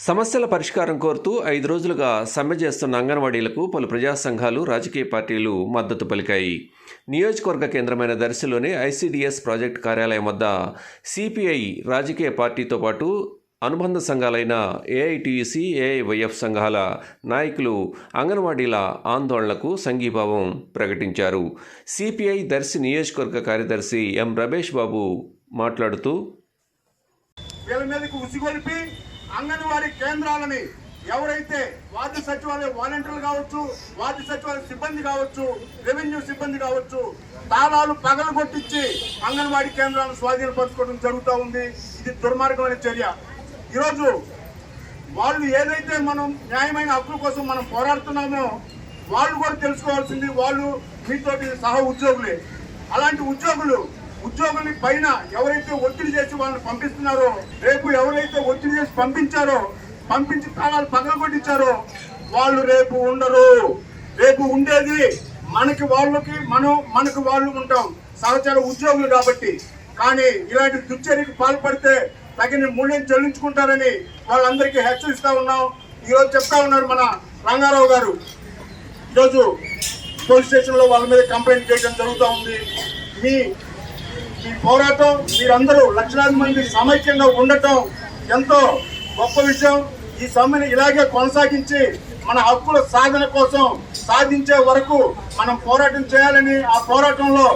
సమస్యల పరిష్కారం కోరుతూ ఐదు రోజులుగా సమ్మె చేస్తున్న అంగన్వాడీలకు పలు ప్రజా సంఘాలు రాజకీయ పార్టీలు మద్దతు పలికాయి. నియోజకవర్గ కేంద్రమైన దర్శిలోని ఐసీడీఎస్ ప్రాజెక్టు కార్యాలయం వద్ద సిపిఐ రాజకీయ పార్టీతో పాటు అనుబంధ సంఘాలైన ఏఐటియుసి ఏఐవైఎఫ్ సంఘాల నాయకులు అంగన్వాడీల ఆందోళనకు సంఘీభావం ప్రకటించారు. సిపిఐ దర్శి నియోజకవర్గ కార్యదర్శి ఎం రమేష్ బాబు మాట్లాడుతూ వీళ్ళ మీదకి ఉసిగొలిపి అంగన్వాడీ కేంద్రాలని ఎవరైతే వార్డు సచివాలయ వాలంటీర్లు కావచ్చు వార్డు సచివాలయ సిబ్బంది కావచ్చు రెవెన్యూ సిబ్బంది కావచ్చు తాళాలు పగలు కొట్టించి అంగన్వాడీ కేంద్రాలను స్వాధీనపరచుకోవడం జరుగుతూ ఉంది. ఇది దుర్మార్గమైన చర్య. ఈరోజు వాళ్ళు ఏదైతే మనం న్యాయమైన హక్కుల కోసం మనం పోరాడుతున్నామో వాళ్ళు కూడా తెలుసుకోవాల్సింది వాళ్ళు మీతోటి సహ ఉద్యోగులే. అలాంటి ఉద్యోగులు ఉద్యోగుల పైన ఎవరైతే ఒత్తిడి చేసి వాళ్ళని పంపిస్తున్నారో రేపు ఎవరైతే ఒత్తిడి చేసి పంపించారో పంపించి తాళాలు పగలగొట్టించారో వాళ్ళు రేపు ఉండరు. రేపు ఉండేది మనకి వాళ్ళకి మనం మనకు వాళ్ళు ఉంటాం. సహచర ఉద్యోగులు కాబట్టి. కానీ ఇలాంటి దుశ్చర్యకు పాల్పడితే తగిన మూల్యం చెల్లించుకుంటారని వాళ్ళందరికీ హెచ్చరిస్తా ఉన్నాం. ఈరోజు చెప్తా ఉన్నారు మన రంగారావు గారు. ఈరోజు పోలీస్ స్టేషన్లో వాళ్ళ మీద కంప్లైంట్ చేయడం జరుగుతూ ఉంది. మీ ఈ పోరాటం మీరందరూ లక్షలాది మంది సమైక్యంగా ఉండటం ఎంతో గొప్ప విషయం. ఈ సమ్మెను ఇలాగే కొనసాగించి మన హక్కుల సాధన కోసం సాధించే వరకు మనం పోరాటం చేయాలని ఆ పోరాటంలో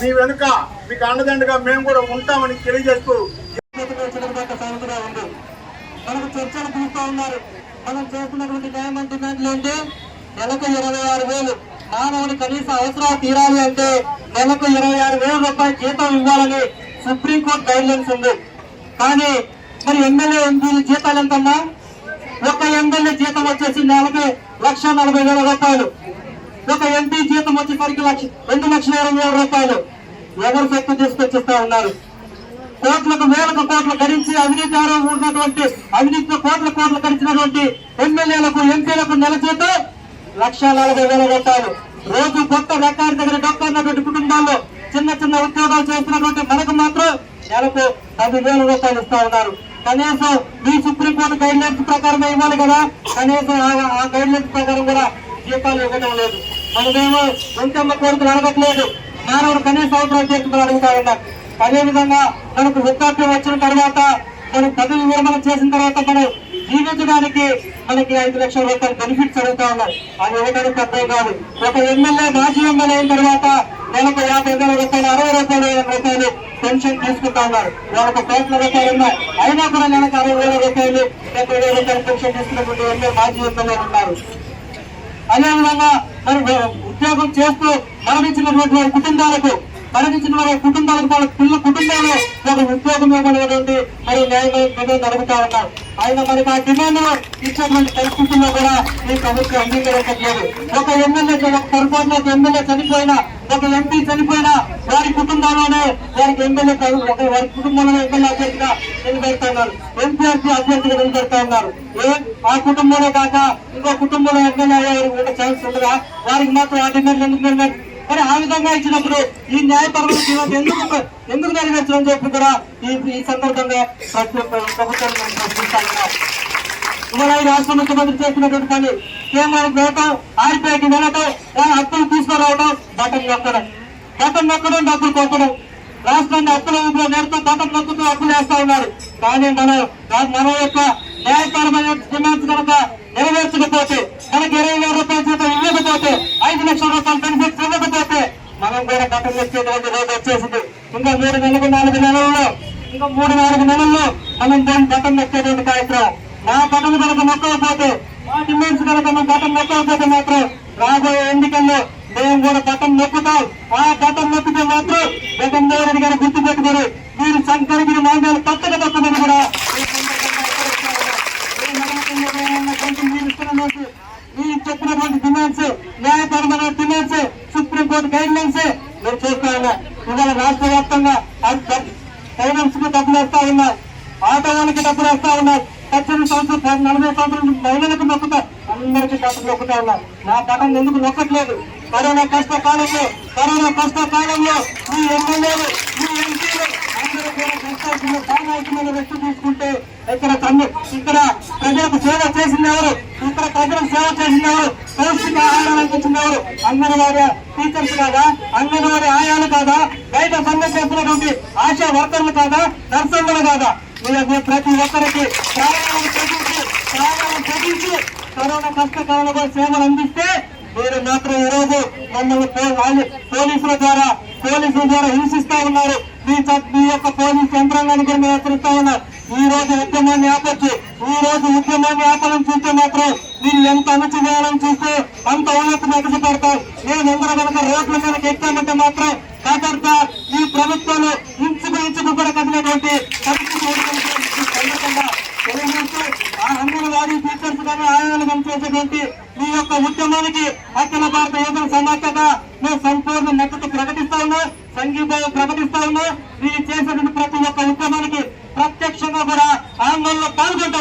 మీ వెనుక మీకు అండదండగా మేము కూడా ఉంటామని తెలియజేస్తూ ఉంది మనకు చర్చలు పిలుస్తూ ఉన్నారు. మనం చేస్తున్నటువంటి న్యాయం డిమాండ్లు నెలకు ఇరవై ఆరు వేలు. మానవుని కనీస అవసరాలు తీరాలి అంటే నెలకు ఇరవై ఆరు వేల రూపాయల జీతం ఇవ్వాలని సుప్రీంకోర్టు గైడ్ లైన్స్ ఉంది. కానీ మరి ఎమ్మెల్యే ఎంపీల జీతాలు ఎంతమ్మా ఒక ఎమ్మెల్యే జీతం వచ్చేసి నెలకి లక్ష నలభై వేల రూపాయలు. ఒక ఎంపీ జీతం వచ్చేసరికి లక్ష రెండు లక్షల ఇరవై వేల రూపాయలు. ఎవరు శక్తి తీసుకొచ్చిస్తా ఉన్నారు? కోట్లకు వేలకు కోట్లు గడించి అవినీతి ఆరోపణ ఉన్నటువంటి అవినీతిలో కోట్ల కోట్లు గడిచినటువంటి ఎమ్మెల్యేలకు ఎంపీలకు నెల జీతం లక్ష నలభై వేల రూపాయలు రోజు కొత్త రికార్డు దగ్గర డొక్కన్నటువంటి కుటుంబాల్లో చిన్న చిన్న ఉద్యోగాలు చేస్తున్నటువంటి మనకు మాత్రం నెలకు పది వేల రూపాయలు ఇస్తా ఉన్నారు. కనీసం ఈ సుప్రీంకోర్టు గైడ్ లైన్స్ ప్రకారం ఇవ్వాలి కదా. కనీసం ఆ- ఆ గైడ్ లైన్స్ ప్రకారం కూడా జీతాలు ఇవ్వడం లేదు. మనమేమో ఇంకమ్మ కోరికలు అడగట్లేదు. మానవుడు కనీస అవసరం తీర్చుకుని అడుగుతా ఉన్నాం. అదేవిధంగా మనకు వృద్ధాప్యం వచ్చిన తర్వాత మనం పదవి విరమణ చేసిన తర్వాత మనం జీవించడానికి మనకి ఐదు లక్షల రూపాయలు బెనిఫిట్స్ అడుగుతా ఉన్నాం అది ఇవ్వడానికి అర్థం కాదు. ఒక ఎమ్మెల్యే మాజీ ఎమ్మెల్యే అయిన తర్వాత నెలకు యాభై వేల రూపాయలు అరవై రూపాయలు వేల రూపాయలు పెన్షన్ తీసుకుంటా ఉన్నారు. వాళ్ళకు కోట్ల రూపాయలు ఉన్నాయి అయినా కూడా నెలకు అరవై వేల రూపాయలు డెబ్బై వేల రూపాయలు పెన్షన్ తీసుకున్నటువంటి ఎమ్మెల్యే మాజీ ఎమ్మెల్యేలు ఉన్నారు. అదేవిధంగా మరి ఉద్యోగం చేస్తూ మరణించినటువంటి వారి కుటుంబాలకు మరణించిన వారి కుటుంబాలకు వాళ్ళ పిల్ల కుటుంబాలు ఒక ఉద్యోగం ఇవ్వబడినటువంటి మరి న్యాయమైన డిమాండ్ అడుగుతా ఉన్నారు ఆయన మరి ఆ డిమాండ్ ఇచ్చేటువంటి పరిస్థితుల్లో కూడా ఈ ప్రభుత్వం అంగీకరించట్లేదు. ఒక ఎమ్మెల్యే ఒక పొరపాటున ఒక ఎమ్మెల్యే చనిపోయినా ఒక ఎంపీ చనిపోయినా వారి కుటుంబంలోనే వారికి ఎమ్మెల్యే కాదు, ఒక వారి కుటుంబంలో ఎమ్మెల్యే అభ్యర్థిగా నిలబెడతా ఉన్నారు. ఎంపీ అభ్యర్థిగా నిలబెడతా ఉన్నారు. ఏ? ఆ కుటుంబంలో కాక ఇంకో కుటుంబంలో ఎమ్మెల్యే అయ్యే ఛాన్స్ ఉండగా వారికి మాత్రం ఆ డిమాండ్ ఎందుకు మరి ఆ విధంగా ఇచ్చినప్పుడు ఈ న్యాయపరమైన జీవనం ఎందుకు ఎందుకు నెరవేర్చడం చెప్పి కూడా ఈ ఈ సందర్భంగా ప్రతి ఒక్క ప్రభుత్వాన్ని మనం ప్రశ్నిస్తా. ఇవాళ ఈ రాష్ట్ర ముఖ్యమంత్రి చేసినటువంటి పని కేంద్రానికి వెళ్ళటం ఆర్బీఐకి వెళ్ళటం వాళ్ళ హక్కులు తీసుకురావడం బటన్ నొక్కడం. బటన్ నొక్కడం డబ్బులు కొట్టడం. రాష్ట్రాన్ని అప్పుల ఊపిలో నేడుతూ బటన్ నొక్కుతూ అప్పులు వేస్తా ఉన్నారు. కానీ మనం మన యొక్క న్యాయపరమైన డిమాండ్స్ కనుక నెరవేర్చకపోతే మనకి ఇరవై వేల రూపాయల జీతం ఇవ్వకపోతే ఐదు లక్షల రూపాయలు బెనిఫిట్స్ ఇవ్వకపోతే మనం కూడా బటన్ నొక్కేటువంటి రోజు వచ్చేసింది. ఇంకా మూడు నెలలు నాలుగు నెలల్లో ఇంకా మూడు నాలుగు నెలల్లో మనం దాన్ని బటన్ ఎక్కేటువంటి కార్యక్రమం. మా బటన్ కనుక మొక్కకపోతే మా డిమాండ్స్ కనుక మనం బటన్ మొక్కకపోతే మాత్రం రాబోయే ఎన్నికల్లో మేము కూడా బటన్ నొక్కుతాం. ఆ బటన్ నొక్కితే మాత్రం జగన్మోహన్ రెడ్డి గారు గుర్తు పెట్టుకుని మీరు శంకరగిరి మార్గాలు పక్కన తప్పదని కూడా ఈ సందర్భంగా హెచ్చరిస్తా ఉన్నాం. ఈ నమ్మకంలో ఏమన్నా కొంచెం మీరు ఈ చెప్పినటువంటి డిమాండ్స్ న్యాయపరమైన డిమాండ్స్ సుప్రీంకోర్టు గైడ్ లైన్స్ మేము ఇవాళ రాష్ట్ర వ్యాప్తంగా ఫైనాన్స్కు డబ్బులు వేస్తా ఉన్నారు ఆటో వాళ్ళకి డబ్బులు వేస్తా ఉన్నారు పద్దెనిమిది నలభై మహిళలకు నొక్కుతా అందరికీ డబ్బులు నొక్కుతా ఉన్నారు నా బటన్ ఎందుకు నొక్కట్లేదు కరోనా కష్ట కరోనా కష్ట మీ ఎమ్మెల్యేలు మీ ఎంపీలు అందరూ కూడా వ్యక్తి తీసుకుంటే ఇక్కడ తమ్ము ఇక్కడ ప్రజలకు సేవ చేసింది ఎవరు ఇక్కడ ప్రజలకు సేవ చేసింది ఎవరు పౌష్టిక ఆహారం అందించింది ఎవరు అంగన్వాడీ టీచర్స్ కాదా అంగన్వాడీ ఆయాలు కాదా బయట సమ్మె ఆశా వర్కర్లు కాదా నర్సంగులు కాదా? మీరు ప్రతి ఒక్కరికి ప్రాణాలను తెగించి ప్రాణాలను తెగించి కరోనా కష్టకాలంలో సేవలు అందిస్తే మీరు మాత్రం ఈ రోజు మమ్మల్ని పోలీసుల ద్వారా పోలీసుల ద్వారా హింసిస్తా ఉన్నారు. మీ యొక్క పోలీస్ యంత్రాంగానికి కూడా మీరు హెచ్చరిస్తా ఉన్నారు ఈ రోజు ఉద్యమాన్ని ఆపచ్చు. ఈ రోజు ఉద్యమాన్ని ఆపడం చూస్తే మాత్రం మీరు ఎంత అణచివేయాలని చూస్తే అంత ఉన్నత ఎగసిపడతాం మేము అందరూ కనుక రోడ్ల మీదకి ఎక్కామంటే మాత్రం కాకర్త ఈ ప్రభుత్వాలు ఇంచుకు ఇంచుకు కూడా కదిలేటువంటి సందర్భంగా తెలియజేస్తూ ఆ అంగన్వాడీ టీచర్స్ కానీ ఆయాలు పనిచేసేటువంటి మీ యొక్క ఉద్యమానికి అఖిల భారత యువజన సమాఖ్యగా మేము సంపూర్ణ మద్దతు ప్రకటిస్తా ఉన్నాం సంఘీభావం ప్రకటిస్తా ఉన్నాం. మీరు చేసినటువంటి ప్రతి ఒక్క ఉద్యమాన్ని